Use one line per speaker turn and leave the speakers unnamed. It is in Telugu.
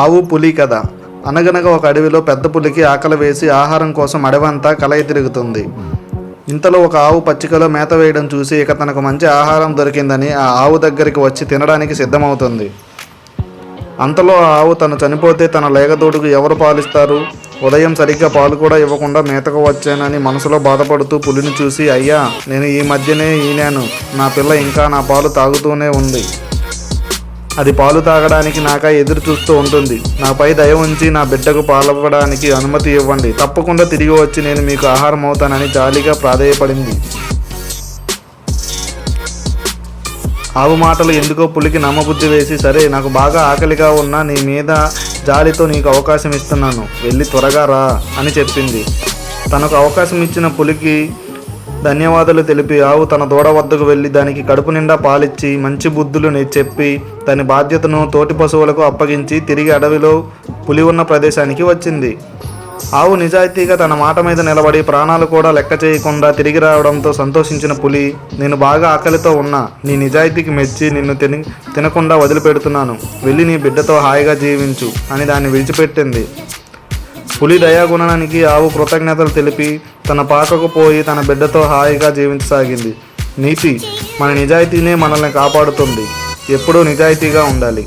ఆవు పులి కథ అనగనగా ఒక అడవిలో పెద్ద పులికి ఆకలి వేసి ఆహారం కోసం అడవంతా కలయి తిరుగుతుంది. ఇంతలో ఒక ఆవు పచ్చికలో మేత వేయడం చూసి ఇక తనకు మంచి ఆహారం దొరికిందని ఆ ఆవు దగ్గరికి వచ్చి తినడానికి సిద్ధమవుతుంది. అంతలో ఆ ఆవు తను చనిపోతే తన లేగదోడుకు ఎవరు పాలిస్తారు? ఉదయం సరిగ్గా పాలు కూడా ఇవ్వకుండా మేతకు వచ్చానని మనసులో బాధపడుతూ పులిని చూసి అయ్యా నేను ఈ మధ్యనే ఈనాను. నా పిల్ల ఇంకా నా పాలు తాగుతూనే ఉంది. అది పాలు తాగడానికి నాక ఎదురు చూస్తూ ఉంటుంది. నాపై దయ ఉంచి నా బిడ్డకు పాలవ్వడానికి అనుమతి ఇవ్వండి. తప్పకుండా తిరిగి వచ్చి నేను మీకు ఆహారం అవుతానని జాలిగా ప్రాధేయపడింది. ఆవు మాటలు ఎందుకో పులికి నమ్మబుద్ధి వేసి సరే నాకు బాగా ఆకలిగా ఉన్నా నీ మీద జాలితో నీకు అవకాశం ఇస్తున్నాను. వెళ్ళి త్వరగా రా అని చెప్పింది. తనకు అవకాశం ఇచ్చిన పులికి ధన్యవాదాలు తెలిపి ఆవు తన దూడ వద్దకు వెళ్ళి దానికి కడుపు నిండా పాలిచ్చి మంచి బుద్ధులు చెప్పి తన బాధ్యతను తోటి పశువులకు అప్పగించి తిరిగి అడవిలో పులి ఉన్న ప్రదేశానికి వచ్చింది. ఆవు నిజాయితీగా తన మాట మీద నిలబడి ప్రాణాలు కూడా లెక్క చేయకుండా తిరిగి రావడంతో సంతోషించిన పులి నేను బాగా ఆకలితో ఉన్నా. నీ నిజాయితీకి మెచ్చి నిన్ను తిని తినకుండా వదిలిపెడుతున్నాను. వెళ్ళి నీ బిడ్డతో హాయిగా జీవించు అని దాన్ని విడిచిపెట్టింది. పులి దయాగుణానికి ఆవు కృతజ్ఞతలు తెలిపి తన పాకకు పోయి తన బిడ్డతో హాయిగా జీవించసాగింది. నీతి మన నిజాయితీనే మనల్ని కాపాడుతుంది. ఎప్పుడూ నిజాయితీగా ఉండాలి.